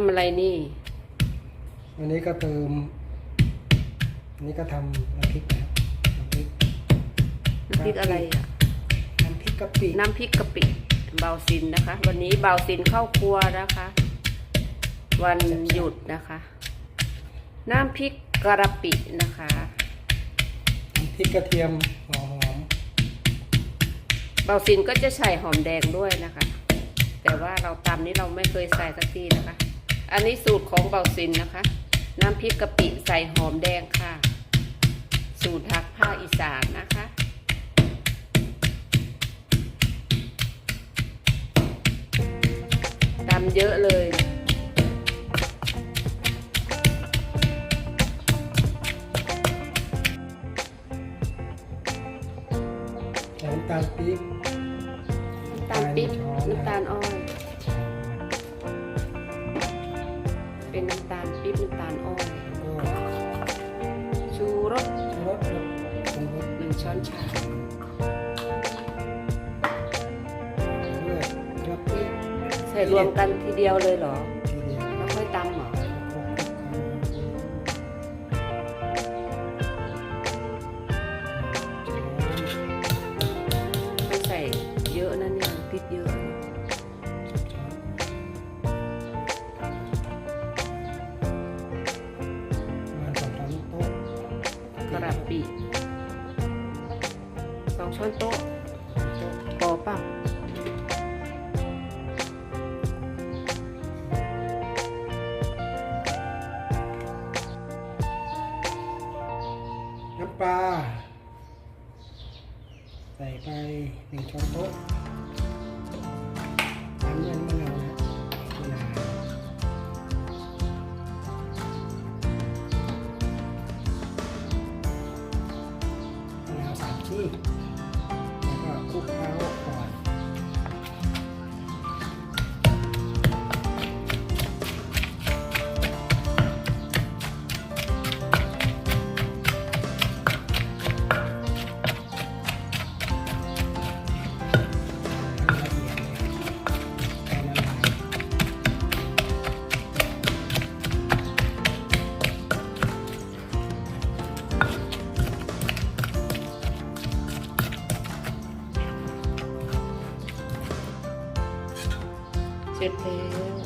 ำอะไรนี่วันนี้ก็เติม อันนี้ก็ทำน้ำพริกนะครับน้ำพริก น้ำพริกอะไรอะ น้ำพริกกะปิ น้ำพริกกะปิเบาซินนะคะ วันนี้เบาซินเข้าครัวนะคะ วันหยุดนะคะ น้ำพริกกระปินะคะ น้ำพริกกระเทียมหอม เบาซินก็จะใส่หอมแดงด้วยนะคะ แต่ว่าเราตำนี้เราไม่เคยใส่สักทีนะคะ อันนี้สูตรของเบาซินนะคะ น้ำพริกกะปิใส่หอมแดงค่ะ สูตรทางภาคอีสานนะคะ ตำเยอะเลยใส่น้ำตาลปี๊บน้ำตาลปิ๊บน้ำตาลอ้อย เป็นน้ำตาลปิ๊บน้ำตาลอ้อยแล้วก็ชูรสชูรสครับปรุงรสหนึ่งช้อนชาด้วยกระปิใส่รวมกันทีเดียวเลยเหรอ สองช้อนโต๊ะพอ ให้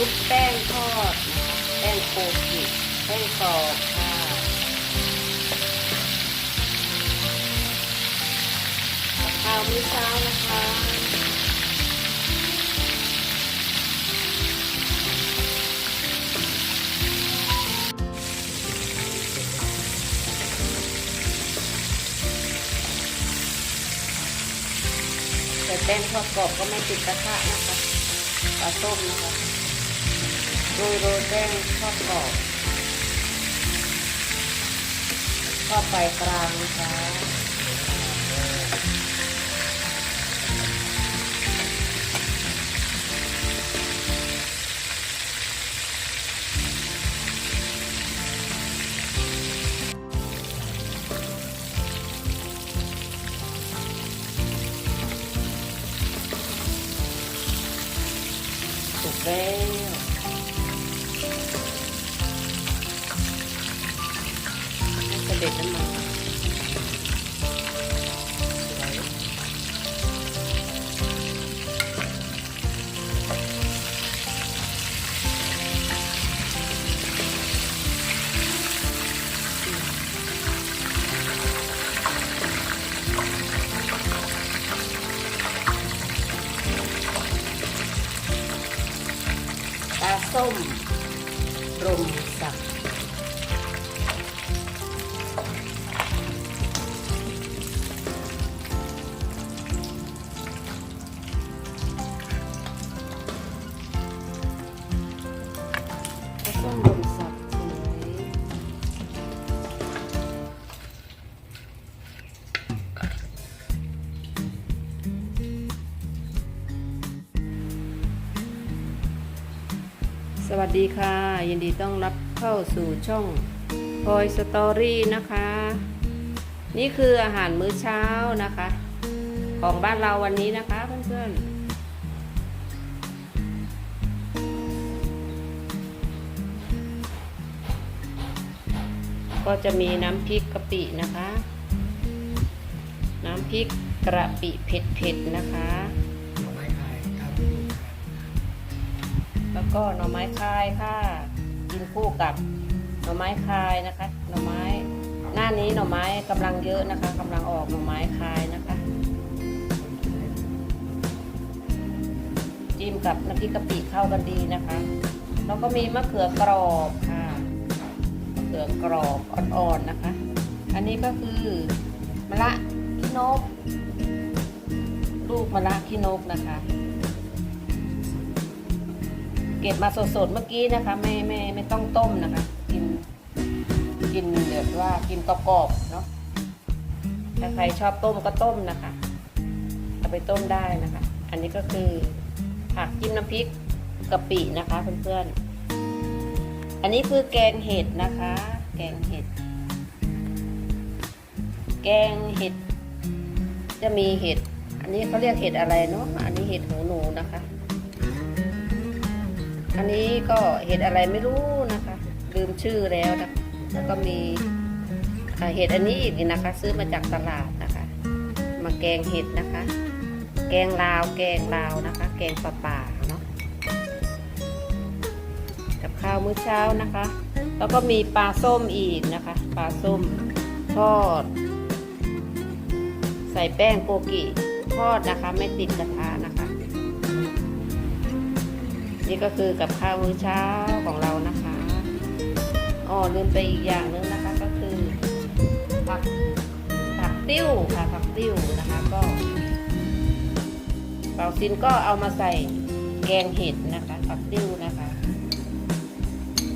ชุบแป้งทอดแป้งโคกิแป้งกรอบค่ะข้าวมื้อเช้านะคะแต่แป้งทอดกรอบก็ไม่ติดกระทะนะคะปลาส้มนะคะ โรยโรยแป้งทอดกรอบทอดไฟกลางนะคะสุกแล้ว ให้ สวัสดีค่ะ ยินดีต้อนรับเข้าสู่ช่องพลอยสตอรี่นะคะ นี่คืออาหารมื้อเช้านะคะ ของบ้านเราวันนี้นะคะเพื่อนๆ ก็จะมีน้ำพริกกะปินะคะ น้ำพริกกระปิเผ็ดๆนะคะ แล้วก็หน่อไม้คายค่ะ กินคู่กับหน่อไม้คายนะคะ หน่อไม้ หน้านี้หน่อไม้กำลังเยอะนะคะกำลังออกหน่อไม้คายนะคะ จิ้มกับน้ำพริกกะปิเข้ากันดีนะคะ แล้วก็มีมะเขือกรอบค่ะ มะเขือกรอบอ่อนๆนะคะ อันนี้ก็คือมะละขี้นก ลูกมะละขี้นกนะคะ เก็บมาสดๆเมื่อกี้นะคะ ไม่ไม่ไม่ต้องต้มนะคะ กินกินเดี๋ยวว่ากินกรอบๆเนาะถ้าใครชอบต้มก็ต้มนะคะเอาไปต้มได้นะคะ อันนี้ก็คือผักจิ้มน้ำพริกกะปินะคะเพื่อนๆ อันนี้คือแกงเห็ดนะคะ แกงเห็ด แกงเห็ด จะมีเห็ด อันนี้เขาเรียกเห็ดอะไรเนาะ อันนี้เห็ดหูหนูนะคะ อันนี้ก็เห็ดอะไรไม่รู้นะคะ ลืมชื่อแล้วนะแล้วก็มีเห็ดอันนี้อีกนะคะ ซื้อมาจากตลาดนะคะ มาแกงเห็ดนะคะ แกงลาวแกงลาวนะคะ แกงป่าป่าเนาะกับข้าวมื้อเช้านะคะ แล้วก็มีปลาส้มอีกนะคะ ปลาส้มทอด ใส่แป้งโกกิทอดนะคะ ไม่ติดกระทะนะ นี่ก็คือกับข้าวมื้อเช้าของเรานะคะอ๋อลืมไปอีกอย่างหนึงนะคะก็คือผักผักติ้วค่ะผักติ้วนะคะก็เปาซินก็เอามาใส่แกงเห็ดนะคะผักติ้วนะคะ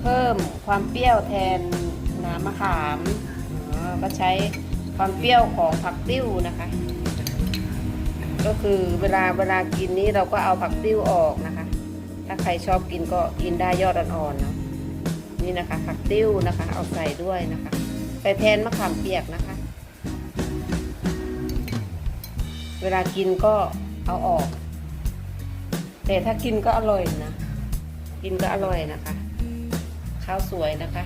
เพิ่มความเปรี้ยวแทนน้ำมะขามก็ใช้ความเปรี้ยวของผักติ้วนะคะ ก็คือเวลาเวลากินนี้เราก็เอาผักติ้วออกนะคะ ถ้าใครชอบกินก็กินได้ยอดอ่อนๆเนาะนี่นะคะผักติ้วนะคะ เอาใส่ด้วยนะคะใส่แทนมะขามเปียกนะคะ เวลากินก็เอาออก แต่ถ้ากินก็อร่อยนะ กินก็อร่อยนะคะ ข้าวสวยนะคะ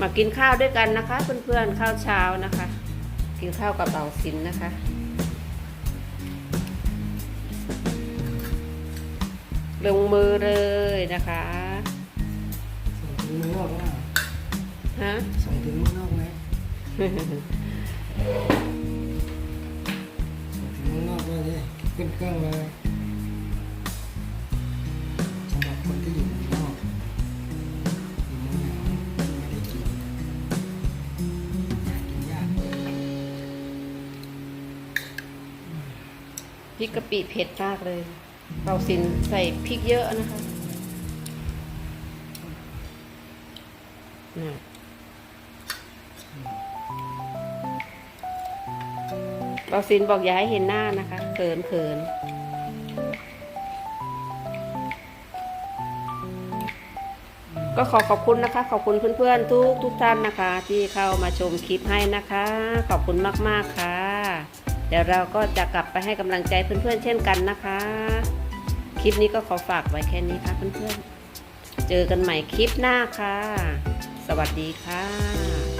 มากินข้าวด้วยกันนะคะ เพื่อนๆข้าวเช้านะคะ กินข้าวกับเบาสินนะคะ ลงมือเลยนะคะส่งถึงเมืองนอกว่าฮะส่งถึงเมืองนอกไหมส่งถึงเมืองนอกเลยดิขึ้นเครื่องเลยสำหรับคนที่อยู่เมืองนอกอยู่เมืองหนาวไม่ได้กินอยากกินยากพริกกะปิเผ็ดมากเลย เบาสินใส่พริกเยอะนะคะน่ะเบาสินบอกอย่าให้เห็นหน้านะคะเขินเขินก็ขอขอบคุณนะคะ ขอบคุณเพื่อนๆทุกทุกท่านนะคะ ที่เข้ามาชมคลิปให้นะคะ ขอบคุณมากๆค่ะ เดี๋ยวเราก็จะกลับไปให้กำลังใจเพื่อนๆเช่นกันนะคะ ลิปนี้ก็ขอฝากไว้แค่นี้ค่ะเพื่อนๆ เจอกันใหม่คลิปหน้าค่ะ สวัสดีค่ะ